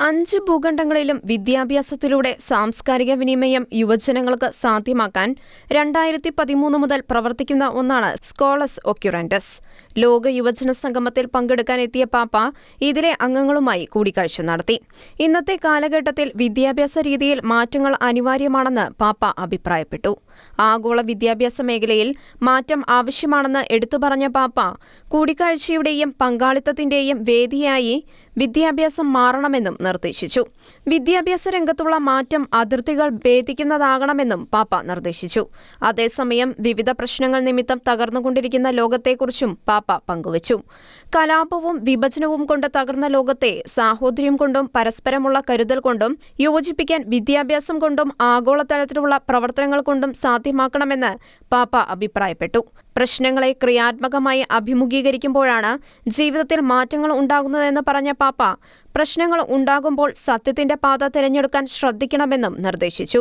അഞ്ച് ഭൂഖണ്ഡങ്ങളിലും വിദ്യാഭ്യാസത്തിലൂടെ സാംസ്കാരിക വിനിമയം യുവജനങ്ങൾക്ക് സാധ്യമാക്കാൻ രണ്ടായിരത്തി പതിമൂന്ന് മുതൽ പ്രവർത്തിക്കുന്ന ഒന്നാണ് സ്കോളസ് ഒക്യുറൻഡസ് ലോക യുവജന സംഗമത്തിൽ പങ്കെടുക്കാൻ എത്തിയ പാപ്പ ഇതിലെ അംഗങ്ങളുമായി കൂടിക്കാഴ്ച നടത്തി. ഇന്നത്തെ കാലഘട്ടത്തിൽ വിദ്യാഭ്യാസ രീതിയിൽ മാറ്റങ്ങൾ അനിവാര്യമാണെന്ന് പാപ്പ അഭിപ്രായപ്പെട്ടു. ആഗോള വിദ്യാഭ്യാസ മേഖലയിൽ മാറ്റം ആവശ്യമാണെന്ന് എടുത്തുപറഞ്ഞ പാപ്പ കൂടിക്കാഴ്ചയുടെയും പങ്കാളിത്തത്തിന്റെയും വേദിയായി വിദ്യാഭ്യാസം മാറണമെന്നും നിർദ്ദേശിച്ചു. വിദ്യാഭ്യാസ രംഗത്തുള്ള മാറ്റം അതിർത്തികൾ ഭേദിക്കുന്നതാകണമെന്നും പാപ്പ നിർദ്ദേശിച്ചു. അതേസമയം വിവിധ പ്രശ്നങ്ങൾ നിമിത്തം തകർന്നുകൊണ്ടിരിക്കുന്ന ലോകത്തെക്കുറിച്ചും പാപ്പ പങ്കുവച്ചു. കലാപവും വിഭജനവും കൊണ്ട് തകർന്ന ലോകത്തെ സാഹോദര്യം കൊണ്ടും പരസ്പരമുള്ള കരുതൽ കൊണ്ടും യോജിപ്പിക്കാൻ വിദ്യാഭ്യാസം കൊണ്ടും ആഗോളതലത്തിലുള്ള പ്രവർത്തനങ്ങൾ കൊണ്ടും സാധ്യമാക്കണമെന്ന് പാപ്പ അഭിപ്രായപ്പെട്ടു. പ്രശ്നങ്ങളെ ക്രിയാത്മകമായി അഭിമുഖീകരിക്കുമ്പോഴാണ് ജീവിതത്തിൽ മാറ്റങ്ങൾ ഉണ്ടാകുന്നതെന്ന് പറഞ്ഞ പാപ്പ പ്രശ്നങ്ങൾ ഉണ്ടാകുമ്പോൾ സത്യത്തിന്റെ പാത തിരഞ്ഞെടുക്കാൻ ശ്രദ്ധിക്കണമെന്നും നിർദ്ദേശിച്ചു.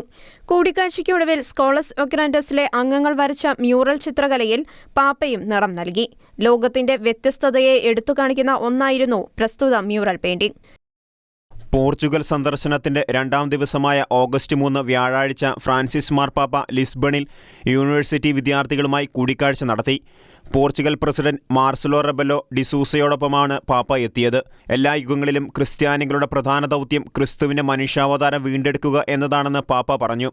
കൂടിക്കാഴ്ചയ്ക്കൊടുവിൽ സ്കോളസ് ഒഗ്രാൻഡസിലെ അംഗങ്ങൾ വരച്ച മ്യൂറൽ ചിത്രകലയിൽ പാപ്പയും നിറം നൽകി. ലോകത്തിന്റെ വ്യത്യസ്തതയെ എടുത്തുകാണിക്കുന്ന ഒന്നായിരുന്നു പ്രസ്തുത മ്യൂറൽ പെയിന്റിംഗ്. പോർച്ചുഗൽ സന്ദർശനത്തിന്റെ രണ്ടാം ദിവസമായ ഓഗസ്റ്റ് മൂന്ന് വ്യാഴാഴ്ച ഫ്രാൻസിസ് മാർപ്പാപ്പ ലിസ്ബണിൽ യൂണിവേഴ്സിറ്റി വിദ്യാർത്ഥികളുമായി കൂടിക്കാഴ്ച നടത്തി. പോർച്ചുഗൽ പ്രസിഡന്റ് മാർസലോ റബലോ ഡിസൂസയോടൊപ്പമാണ് പാപ്പ എത്തിയത്. എല്ലാ യുഗങ്ങളിലും ക്രിസ്ത്യാനികളുടെ പ്രധാന ദൗത്യം ക്രിസ്തുവിന്റെ മനുഷ്യാവതാരം വീണ്ടെടുക്കുക എന്നതാണെന്ന് പാപ്പ പറഞ്ഞു.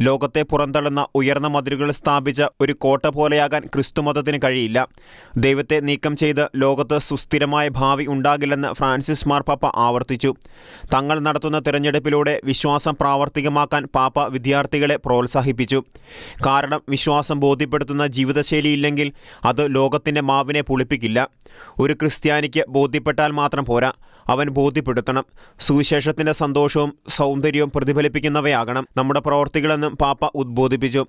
ലോകത്തെ പുറന്തള്ളുന്ന ഉയർന്ന മതിലുകൾ സ്ഥാപിച്ച ഒരു കോട്ട പോലെയാകാൻ ക്രിസ്തുമതത്തിന് കഴിയില്ല. ദൈവത്തെ നീക്കം ചെയ്ത് ലോകത്ത് സുസ്ഥിരമായ ഭാവി ഉണ്ടാകില്ലെന്ന് ഫ്രാൻസിസ് മാർപ്പാപ്പ ആവർത്തിച്ചു. തങ്ങൾ നടത്തുന്ന തിരഞ്ഞെടുപ്പിലൂടെ വിശ്വാസം പ്രാവർത്തികമാക്കാൻ പാപ്പ വിദ്യാർത്ഥികളെ പ്രോത്സാഹിപ്പിച്ചു. കാരണം വിശ്വാസം ബോധ്യപ്പെടുത്തുന്ന ജീവിതശൈലിയില്ലെങ്കിൽ അത് ലോകത്തിന്റെ മാവിനെ പുളിപ്പിക്കില്ല. ഒരു ക്രിസ്ത്യാനിക്ക് ബോധ്യപ്പെട്ടാൽ മാത്രം പോരാ. അവൻ ബോധ്യപ്പെടുത്തണം. സുവിശേഷത്തിന്റെ സന്തോഷവും സൗന്ദര്യവും പ്രതിഫലിപ്പിക്കുന്നവയാകണം. നമ്മുടെ പ്രവർത്തികളെന്നും പാപ്പ ഉദ്ബോധിപ്പിച്ചു.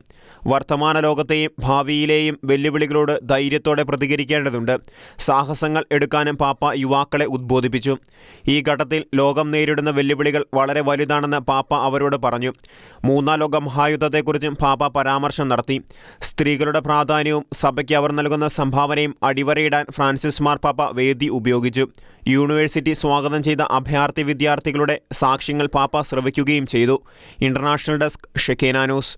വർത്തമാന ലോകത്തെയും ഭാവിയിലെയും വെല്ലുവിളികളോട് ധൈര്യത്തോടെ പ്രതികരിക്കേണ്ടതുണ്ട്. സാഹസങ്ങൾ എടുക്കാനും പാപ്പ യുവാക്കളെ ഉദ്ബോധിപ്പിച്ചു. ഈ ഘട്ടത്തിൽ ലോകം നേരിടുന്ന വെല്ലുവിളികൾ വളരെ വലുതാണെന്ന് പാപ്പ അവരോട് പറഞ്ഞു. മൂന്നാം ലോക മഹായുദ്ധത്തെക്കുറിച്ചും പാപ്പ പരാമർശം നടത്തി. സ്ത്രീകളുടെ പ്രാധാന്യവും സഭയ്ക്ക് അവർ നൽകുന്ന സംഭാവനയും അടിവരയിടാൻ ഫ്രാൻസിസ് മാർപ്പാപ്പ വേദി ഉപയോഗിച്ചു. യൂണിവേഴ്സിറ്റി സ്വാഗതം ചെയ്ത അഭയാർത്ഥി വിദ്യാർത്ഥികളുടെ സാക്ഷ്യങ്ങൾ പാപ്പ ശ്രവിക്കുകയും ചെയ്തു. International desk Shekinah news.